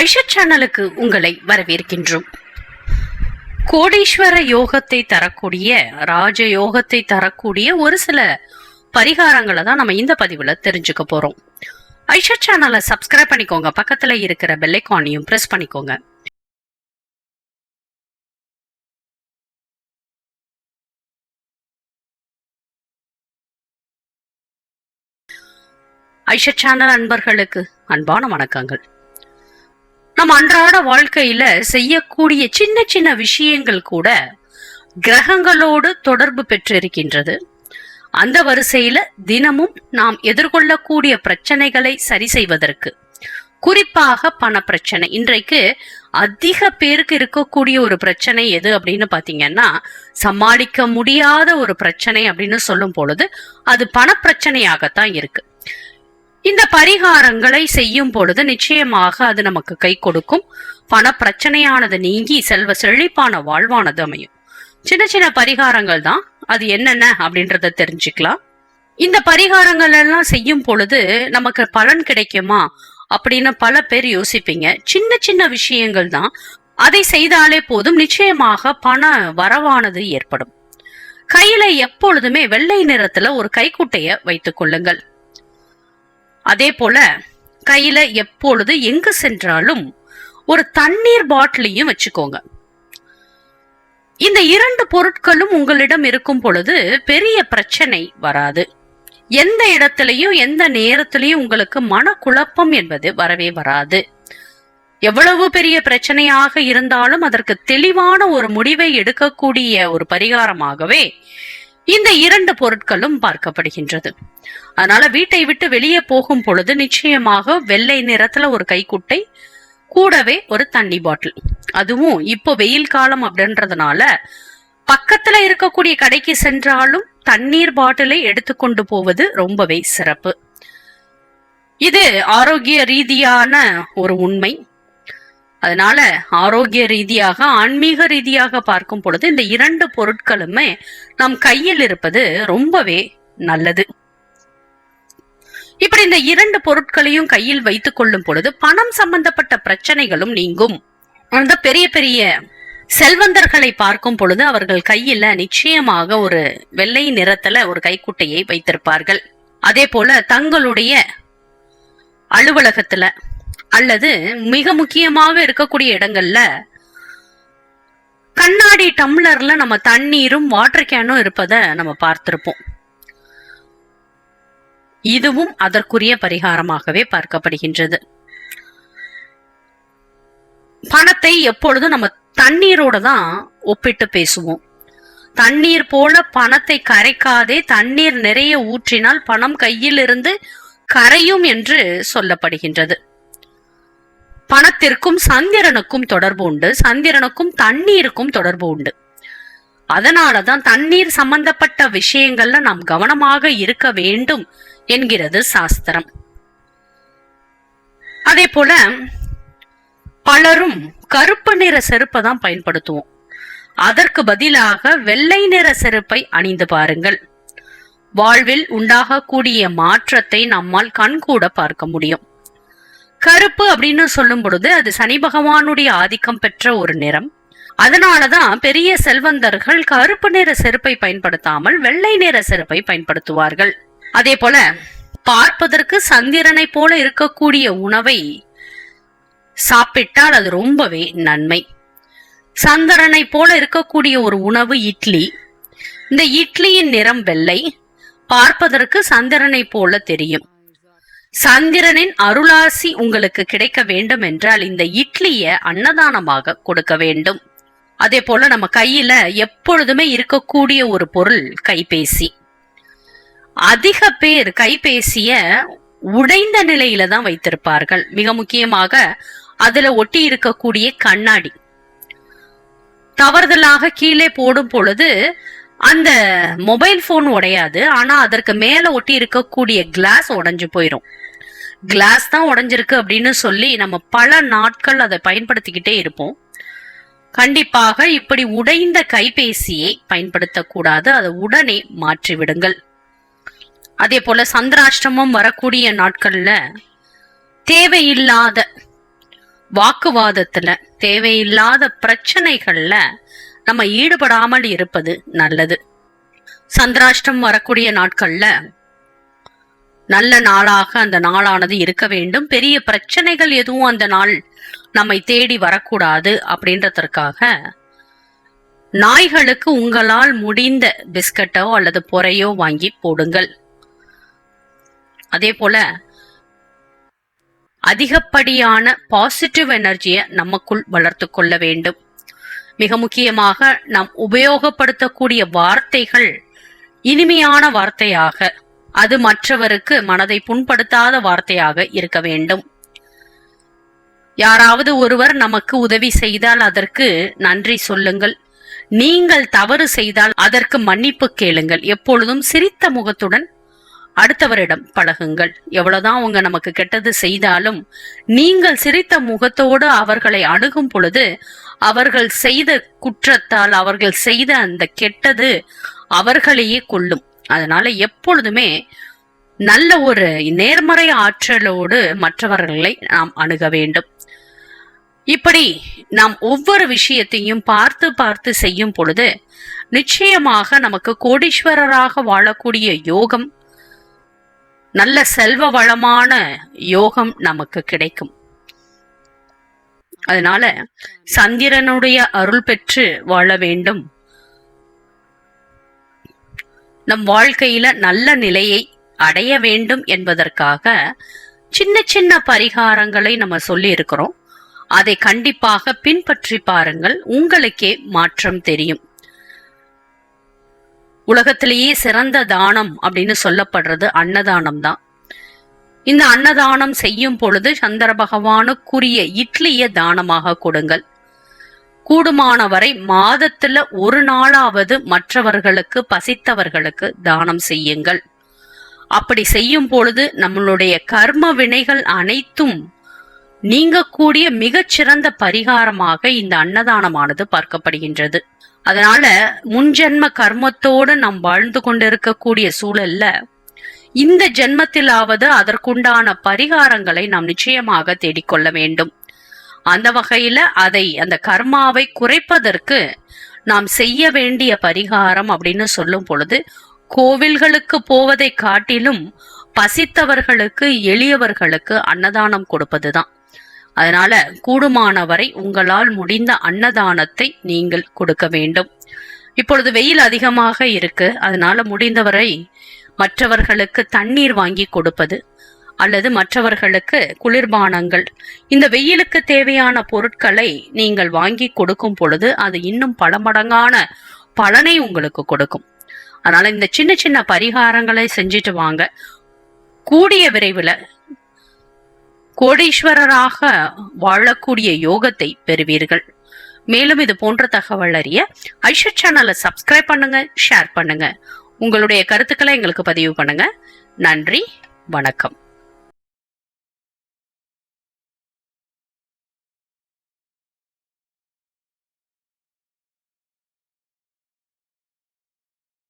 ஐஷா சேனலுக்கு உங்களை வரவேற்கின்றோம். கோடீஸ்வர யோகத்தை தரக்கூடிய ராஜ யோகத்தை தரக்கூடிய ஒரு சில பரிகாரங்களை தான் நம்ம இந்த பதிவுல தெரிஞ்சுக்க போறோம். ஐஷா சேனலை சப்ஸ்கிரைப் பண்ணிக்கோங்க. பக்கத்துல இருக்கிற பெல்லைக்கானையும் பிரஸ் பண்ணிக்கோங்க. ஐஷா சேனல் அன்பர்களுக்கு அன்பான வணக்கங்கள். நம் அன்றாட வாழ்க்கையில செய்யக்கூடிய சின்ன சின்ன விஷயங்கள் கூட கிரகங்களோடு தொடர்பு பெற்றிருக்கின்றது. அந்த வரிசையில தினமும் நாம் எதிர்கொள்ளக்கூடிய பிரச்சனைகளை சரி செய்வதற்கு குறிப்பாக பண பிரச்சனை இன்றைக்கு அதிக பேருக்கு இருக்கக்கூடிய ஒரு பிரச்சனை எது அப்படின்னு பாத்தீங்கன்னா சமாளிக்க முடியாத ஒரு பிரச்சனை அப்படின்னு சொல்லும் பொழுது அது பணப்பிரச்சனையாகத்தான் இருக்கு. இந்த பரிகாரங்களை செய்யும் பொழுது நிச்சயமாக அது நமக்கு கை கொடுக்கும். பண பிரச்சனையானது நீங்கி செல்வ செழிப்பான வாழ்வானது அமையும். சின்ன சின்ன பரிகாரங்கள் தான். அது என்னென்ன அப்படின்றத தெரிஞ்சுக்கலாம். இந்த பரிகாரங்கள் எல்லாம் செய்யும் பொழுது நமக்கு பலன் கிடைக்குமா அப்படின்னு பல பேர் யோசிப்பீங்க. சின்ன சின்ன விஷயங்கள் தான். அதை செய்தாலே போதும். நிச்சயமாக பண வரவானது ஏற்படும். கையில எப்பொழுதுமே வெள்ளை நிறத்துல ஒரு கைக்குட்டைய வைத்துக் கொள்ளுங்கள். அதே போல கையில எப்பொழுது எங்கு சென்றாலும் ஒரு தண்ணீர் பாட்டிலையும் வச்சுக்கோங்க. இந்த இரண்டு பொருட்களும் உங்களிடம் இருக்கும் பொழுது பெரிய பிரச்சனை வராது. எந்த இடத்திலையும் எந்த நேரத்திலையும் உங்களுக்கு மனக்குழப்பம் என்பது வரவே வராது. எவ்வளவு பெரிய பிரச்சனையாக இருந்தாலும் அதற்கு தெளிவான ஒரு முடிவை எடுக்கக்கூடிய ஒரு பரிகாரமாகவே இந்த இரண்டு பொருட்களும் பார்க்கப்படுகின்றது. அதனால வீட்டை விட்டு வெளியே போகும் பொழுது நிச்சயமாக வெள்ளை நிறத்துல ஒரு கைக்குட்டை கூடவே ஒரு தண்ணி பாட்டில். அதுவும் இப்போ வெயில் காலம் அப்படின்றதுனால பக்கத்துல இருக்கக்கூடிய கடைக்கு சென்றாலும் தண்ணீர் பாட்டிலை எடுத்துக்கொண்டு போவது ரொம்பவே சிறப்பு. இது ஆரோக்கிய ரீதியான ஒரு உண்மை. அதனால ஆரோக்கிய ரீதியாக ஆன்மீக ரீதியாக பார்க்கும் பொழுது இந்த இரண்டு பொருட்களுமே நம் கையில் இருப்பது ரொம்பவே நல்லது. இப்படி இந்த இரண்டு பொருட்களையும் கையில் வைத்துக் கொள்ளும் பொழுது பணம் சம்பந்தப்பட்ட பிரச்சனைகளும் நீங்கும். அந்த பெரிய பெரிய செல்வந்தர்களை பார்க்கும் பொழுது அவர்கள் கையில நிச்சயமாக ஒரு வெள்ளை நிறத்துல ஒரு கைக்குட்டையை வைத்திருப்பார்கள். அதே போல தங்களுடைய அலுவலகத்துல அல்லது மிக முக்கியமாக இருக்கக்கூடிய இடங்கள்ல கண்ணாடி டம்ளர்ல நம்ம தண்ணீரும் வாட்டர் கேனும் இருப்பத நம்ம பார்த்திருப்போம். இதுவும் அதற்குரிய பரிகாரமாகவே பார்க்கப்படுகின்றது. பணத்தை எப்பொழுதும் நம்ம தண்ணீரோட தான் ஒப்பிட்டு பேசுவோம். தண்ணீர் போல பணத்தை கரைக்காதே தண்ணீர் நிறைய ஊற்றினால் பணம் கையில் இருந்து கரையும் என்று சொல்லப்படுகின்றது. பணத்திற்கும் சந்திரனுக்கும் தொடர்பு உண்டு. சந்திரனுக்கும் தண்ணீருக்கும் தொடர்பு உண்டு. அதனாலதான் தண்ணீர் சம்பந்தப்பட்ட விஷயங்கள்ல நாம் கவனமாக இருக்க வேண்டும் என்கிறது சாஸ்திரம். அதே போல பலரும் கருப்பு நிற செருப்பை தான் பயன்படுத்துவோம். அதற்கு பதிலாக வெள்ளை நிற செருப்பை அணிந்து பாருங்கள். வாழ்வில் உண்டாகக்கூடிய மாற்றத்தை நம்மால் கண்கூட பார்க்க முடியும். கருப்பு அப்படின்னு சொல்லும் பொழுது அது சனி பகவானுடைய ஆதிக்கம் பெற்ற ஒரு நிறம். அதனாலதான் பெரிய செல்வந்தர்கள் கருப்பு நிற செருப்பை பயன்படுத்தாமல் வெள்ளை நிற செருப்பை பயன்படுத்துவார்கள். அதே போல பார்ப்பதற்கு சந்திரனை போல இருக்கக்கூடிய உணவை சாப்பிட்டால் அது ரொம்பவே நன்மை. சந்திரனை போல இருக்கக்கூடிய ஒரு உணவு இட்லி. இந்த இட்லியின் நிறம் வெள்ளை. பார்ப்பதற்கு சந்திரனை போல தெரியும். சந்திரனின் அருளாசி உங்களுக்கு கிடைக்க வேண்டும் என்றால் இந்த இட்லிய அன்னதானமாக கொடுக்க வேண்டும். அதே போல நம்ம கையில எப்பொழுதுமே இருக்கக்கூடிய ஒரு பொருள் கைபேசி. அதிக பேர் கைபேசிய உடைந்த நிலையில தான் வைத்திருப்பார்கள். மிக முக்கியமாக அதுல ஒட்டி இருக்கக்கூடிய கண்ணாடி. தவறுதலாக கீழே போடும் பொழுது அந்த மொபைல் போன் உடையாது. ஆனா அதற்கு மேல ஒட்டி இருக்கக்கூடிய கிளாஸ் உடைஞ்சு போயிடும் கிளாஸ் தான் உடஞ்சிருக்கு அப்படின்னு சொல்லி நம்ம பல நாட்கள் அதை பயன்படுத்திக்கிட்டே இருப்போம். கண்டிப்பாக இப்படி உடைந்த கைபேசியை பயன்படுத்தக்கூடாது. அதை உடனே மாற்றிவிடுங்கள். அதே போல சந்திராஷ்டமம் வரக்கூடிய நாட்கள்ல தேவையில்லாத வாக்குவாதத்துல தேவையில்லாத பிரச்சனைகள்ல நம்ம ஈடுபடாமல் இருப்பது நல்லது. சந்திராஷ்டம் வரக்கூடிய நாட்கள்ல நல்ல நாளாக அந்த நாளானது இருக்க வேண்டும். பெரிய பிரச்சனைகள் எதுவும் அந்த நாள் நம்மை தேடி வரக்கூடாது அப்படின்றதற்காக நாய்களுக்கு உங்களால் முடிந்த பிஸ்கட்டோ அல்லது பொறையோ வாங்கி போடுங்கள். அதே போல அதிகப்படியான பாசிட்டிவ் எனர்ஜியை நமக்குள் வளர்த்து கொள்ள வேண்டும். மிக முக்கியமாக நாம் உபயோகப்படுத்தக்கூடிய வார்த்தைகள் இனிமையான வார்த்தையாக அது மற்றவருக்கு மனதை புண்படுத்தாத வார்த்தையாக இருக்க வேண்டும். யாராவது ஒருவர் நமக்கு உதவி செய்தால் அதற்கு நன்றி சொல்லுங்கள். நீங்கள் தவறு செய்தால் அதற்கு மன்னிப்பு கேளுங்கள். எப்பொழுதும் சிரித்த முகத்துடன் அடுத்தவரிடம் பழகுங்கள். எவ்வளவுதான் அவங்க நமக்கு கெட்டது செய்தாலும் நீங்கள் சிரித்த முகத்தோடு அவர்களை அணுகும் பொழுது அவர்கள் செய்த குற்றத்தால் அவர்கள் செய்த அந்த கெட்டது அவர்களையே கொள்ளும் அதனால எப்பொழுதுமே நல்ல ஒரு நேர்மறை ஆற்றலோடு மற்றவர்களை நாம் அணுக வேண்டும். இப்படி நாம் ஒவ்வொரு விஷயத்தையும் பார்த்து பார்த்து செய்யும் பொழுது நிச்சயமாக நமக்கு கோடீஸ்வரராக வாழக்கூடிய யோகம் நல்ல செல்வ வளமான யோகம் நமக்கு கிடைக்கும். அதனால சந்திரனுடைய அருள் பெற்று வாழ வேண்டும். நம் வாழ்க்கையில நல்ல நிலையை அடைய வேண்டும் என்பதற்காக சின்ன சின்ன பரிகாரங்களை நம்ம சொல்லி இருக்கிறோம். அதை கண்டிப்பாக பின்பற்றி பாருங்கள். உங்களுக்கே மாற்றம் தெரியும். உலகத்திலேயே சிறந்த தானம் அப்படின்னு சொல்லப்படுறது அன்னதானம் தான். இந்த அன்னதானம் செய்யும் பொழுது சந்திர பகவானுக்குரிய இட்லிய தானமாக கொடுங்கள். கூடுமானவரை மாதத்துல ஒரு நாளாவது மற்றவர்களுக்கு பசித்தவர்களுக்கு தானம் செய்யுங்கள். அப்படி செய்யும் பொழுது நம்மளுடைய கர்ம வினைகள் அனைத்தும் நீங்கக்கூடிய மிகச்சிறந்த பரிகாரமாக இந்த அன்னதானமானது பார்க்கப்படுகின்றது. அதனால முன்ஜென்ம கர்மத்தோடு நாம் வாழ்ந்து கொண்டிருக்கக்கூடிய சூழல்ல இந்த ஜென்மத்திலாவது அதற்குண்டான பரிகாரங்களை நாம் நிச்சயமாக தேடிக்கொள்ள வேண்டும். அந்த வகையில அதை அந்த கர்மாவை குறைப்பதற்கு நாம் செய்ய வேண்டிய பரிகாரம் அப்படின்னு சொல்லும் பொழுது கோவில்களுக்கு போவதை காட்டிலும் பசித்தவர்களுக்கு எளியவர்களுக்கு அன்னதானம் கொடுப்பதுதான். அதனால கூடுமானவரை உங்களால் முடிந்த அன்னதானத்தை நீங்கள் கொடுக்க வேண்டும். இப்பொழுது வெயில் அதிகமாக இருக்கு. அதனால முடிந்தவரை மற்றவர்களுக்கு தண்ணீர் வாங்கி கொடுப்பது அல்லது மற்றவர்களுக்கு குளிர்பானங்கள். இந்த வெயிலுக்கு தேவையான பொருட்களை நீங்கள் வாங்கி கொடுக்கும் பொழுது அது இன்னும் பல மடங்கான பலனை உங்களுக்கு கொடுக்கும். அதனால இந்த சின்ன சின்ன பரிகாரங்களை செஞ்சுட்டு வாங்க. கூடிய விரைவில் கோடீஸ்வரராக வாழக்கூடிய யோகத்தை பெறுவீர்கள். மேலும் இது போன்ற தகவல் அறிய ஐஷா சேனலை சப்ஸ்கிரைப் பண்ணுங்க ஷேர் பண்ணுங்க. உங்களுடைய கருத்துக்களை எங்களுக்கு பதிவு பண்ணுங்க. நன்றி வணக்கம்.